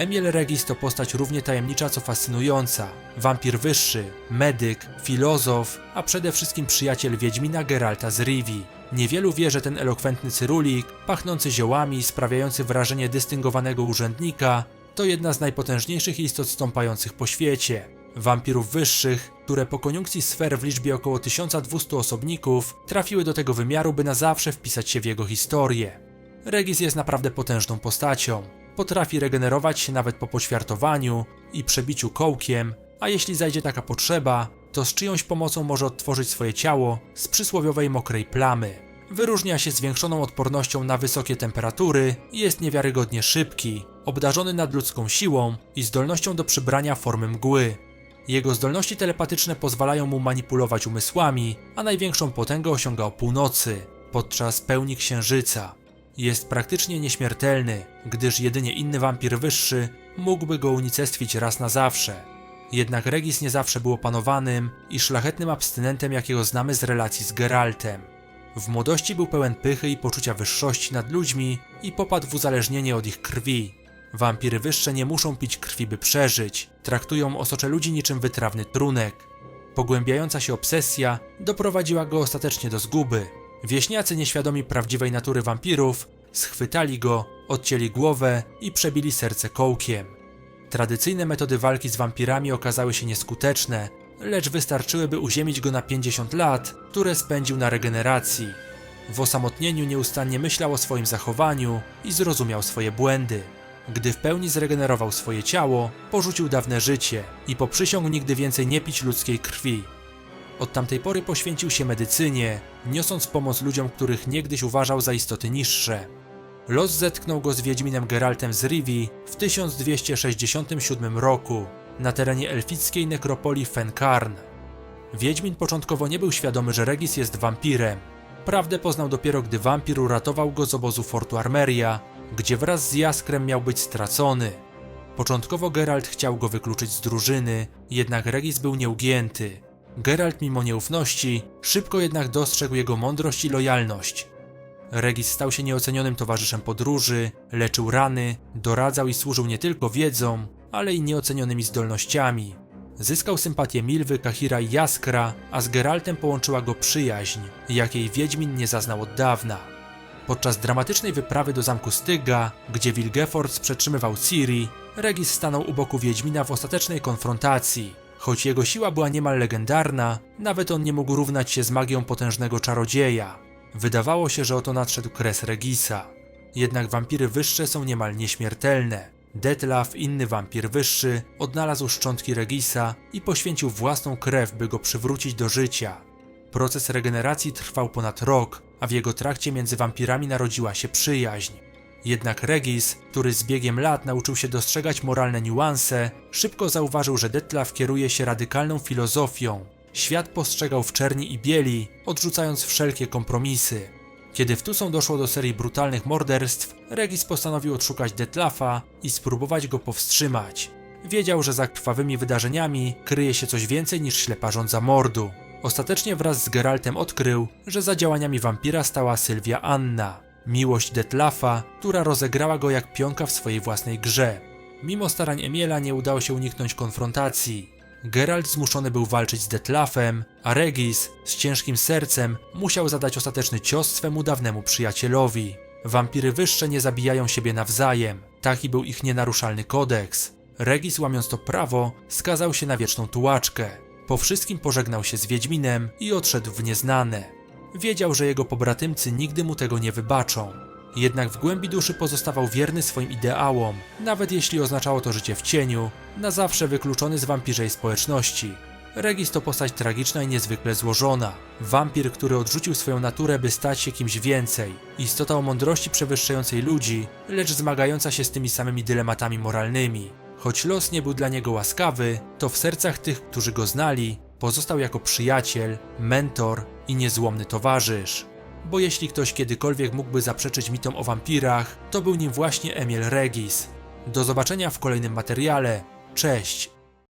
Emil Regis to postać równie tajemnicza co fascynująca. Wampir wyższy, medyk, filozof, a przede wszystkim przyjaciel Wiedźmina Geralta z Rivi. Niewielu wie, że ten elokwentny cyrulik, pachnący ziołami, sprawiający wrażenie dystyngowanego urzędnika, to jedna z najpotężniejszych istot stąpających po świecie. Wampirów wyższych, które po koniunkcji sfer w liczbie około 1200 osobników trafiły do tego wymiaru, by na zawsze wpisać się w jego historię. Regis jest naprawdę potężną postacią. Potrafi regenerować się nawet po poćwiartowaniu i przebiciu kołkiem, a jeśli zajdzie taka potrzeba, to z czyjąś pomocą może odtworzyć swoje ciało z przysłowiowej mokrej plamy. Wyróżnia się zwiększoną odpornością na wysokie temperatury i jest niewiarygodnie szybki, obdarzony nadludzką siłą i zdolnością do przybrania formy mgły. Jego zdolności telepatyczne pozwalają mu manipulować umysłami, a największą potęgę osiąga o północy, podczas pełni księżyca. Jest praktycznie nieśmiertelny, gdyż jedynie inny wampir wyższy mógłby go unicestwić raz na zawsze. Jednak Regis nie zawsze był opanowanym i szlachetnym abstynentem, jakiego znamy z relacji z Geraltem. W młodości był pełen pychy i poczucia wyższości nad ludźmi i popadł w uzależnienie od ich krwi. Wampiry wyższe nie muszą pić krwi, by przeżyć. Traktują osocze ludzi niczym wytrawny trunek. Pogłębiająca się obsesja doprowadziła go ostatecznie do zguby. Wieśniacy nieświadomi prawdziwej natury wampirów schwytali go, odcięli głowę i przebili serce kołkiem. Tradycyjne metody walki z wampirami okazały się nieskuteczne, lecz wystarczyły, by uziemić go na 50 lat, które spędził na regeneracji. W osamotnieniu nieustannie myślał o swoim zachowaniu i zrozumiał swoje błędy. Gdy w pełni zregenerował swoje ciało, porzucił dawne życie i poprzysiągł nigdy więcej nie pić ludzkiej krwi. Od tamtej pory poświęcił się medycynie, niosąc pomoc ludziom, których niegdyś uważał za istoty niższe. Los zetknął go z Wiedźminem Geraltem z Rivi w 1267 roku na terenie elfickiej nekropolii Fenkarn. Wiedźmin początkowo nie był świadomy, że Regis jest wampirem. Prawdę poznał dopiero, gdy wampir uratował go z obozu Fortu Armeria, gdzie wraz z Jaskrem miał być stracony. Początkowo Geralt chciał go wykluczyć z drużyny, jednak Regis był nieugięty. Geralt mimo nieufności szybko jednak dostrzegł jego mądrość i lojalność. Regis stał się nieocenionym towarzyszem podróży, leczył rany, doradzał i służył nie tylko wiedzą, ale i nieocenionymi zdolnościami. Zyskał sympatię Milwy, Kahira i Jaskra, a z Geraltem połączyła go przyjaźń, jakiej Wiedźmin nie zaznał od dawna. Podczas dramatycznej wyprawy do zamku Styga, gdzie Wilgefortz przetrzymywał Ciri, Regis stanął u boku Wiedźmina w ostatecznej konfrontacji. Choć jego siła była niemal legendarna, nawet on nie mógł równać się z magią potężnego czarodzieja. Wydawało się, że oto nadszedł kres Regisa. Jednak wampiry wyższe są niemal nieśmiertelne. Detlaf, inny wampir wyższy, odnalazł szczątki Regisa i poświęcił własną krew, by go przywrócić do życia. Proces regeneracji trwał ponad rok, a w jego trakcie między wampirami narodziła się przyjaźń. Jednak Regis, który z biegiem lat nauczył się dostrzegać moralne niuanse, szybko zauważył, że Detlaf kieruje się radykalną filozofią. Świat postrzegał w czerni i bieli, odrzucając wszelkie kompromisy. Kiedy w Tusą doszło do serii brutalnych morderstw, Regis postanowił odszukać Detlafa i spróbować go powstrzymać. Wiedział, że za krwawymi wydarzeniami kryje się coś więcej niż ślepa żądza mordu. Ostatecznie wraz z Geraltem odkrył, że za działaniami wampira stała Sylwia Anna, miłość Detlafa, która rozegrała go jak pionka w swojej własnej grze. Mimo starań Emiela nie udało się uniknąć konfrontacji. Geralt zmuszony był walczyć z Detlafem, a Regis z ciężkim sercem musiał zadać ostateczny cios swemu dawnemu przyjacielowi. Wampiry wyższe nie zabijają siebie nawzajem, taki był ich nienaruszalny kodeks. Regis łamiąc to prawo, skazał się na wieczną tułaczkę. Po wszystkim pożegnał się z Wiedźminem i odszedł w nieznane. Wiedział, że jego pobratymcy nigdy mu tego nie wybaczą. Jednak w głębi duszy pozostawał wierny swoim ideałom, nawet jeśli oznaczało to życie w cieniu, na zawsze wykluczony z wampirzej społeczności. Regis to postać tragiczna i niezwykle złożona. Wampir, który odrzucił swoją naturę, by stać się kimś więcej. Istota o mądrości przewyższającej ludzi, lecz zmagająca się z tymi samymi dylematami moralnymi. Choć los nie był dla niego łaskawy, to w sercach tych, którzy go znali, pozostał jako przyjaciel, mentor i niezłomny towarzysz. Bo jeśli ktoś kiedykolwiek mógłby zaprzeczyć mitom o wampirach, to był nim właśnie Emil Regis. Do zobaczenia w kolejnym materiale. Cześć!